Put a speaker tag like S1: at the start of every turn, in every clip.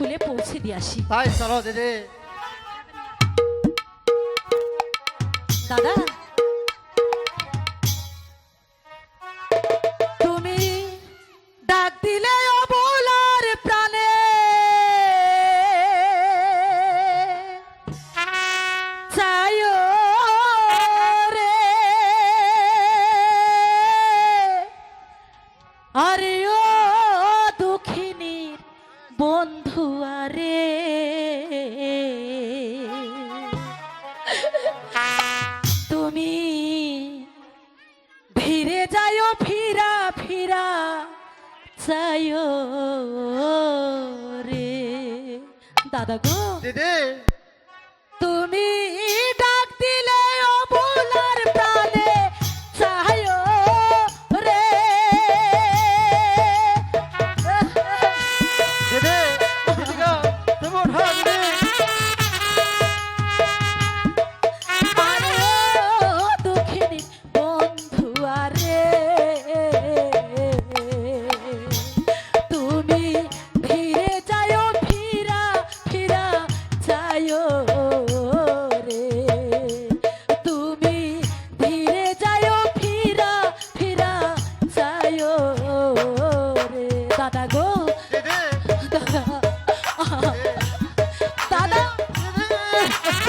S1: স্কুলে পৌঁছে দিয়ে আসি।
S2: তাই চলো দিদি
S1: দাদা? তুমি ডাক দিলে অবলার প্রাণে। চায়ো রে। আরে ও চায়ো ফিরা ফিরা চায়ো রে। দাদা গো
S2: দিদি।
S1: তুমি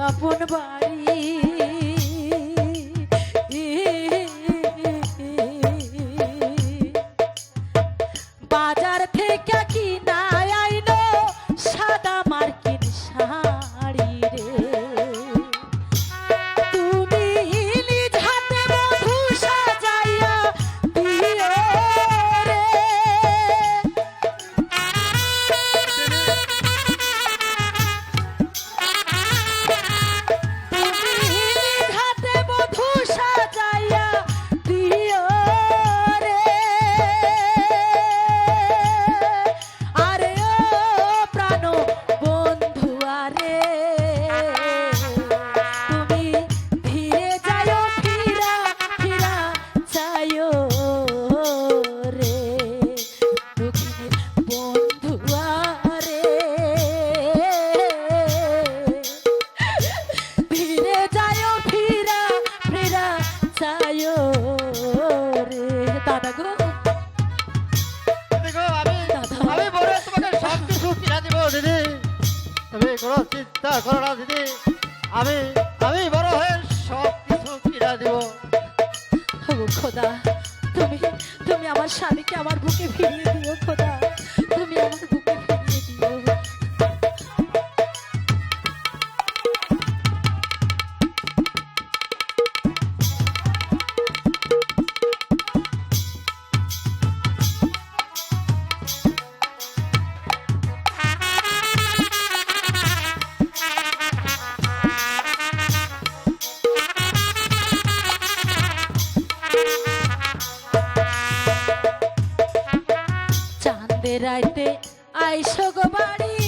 S2: up on the body. করো না দিদি, আমি আমি বড় হয়ে সব কিছু কিনা দিব
S1: খোদা, তুমি তুমি আমার স্বামীকে আমার বুকে ফিরিয়ে দিও খোদা। তুমি আমার রাইতে আইসো গো বাড়ি।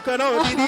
S3: কেন দিদি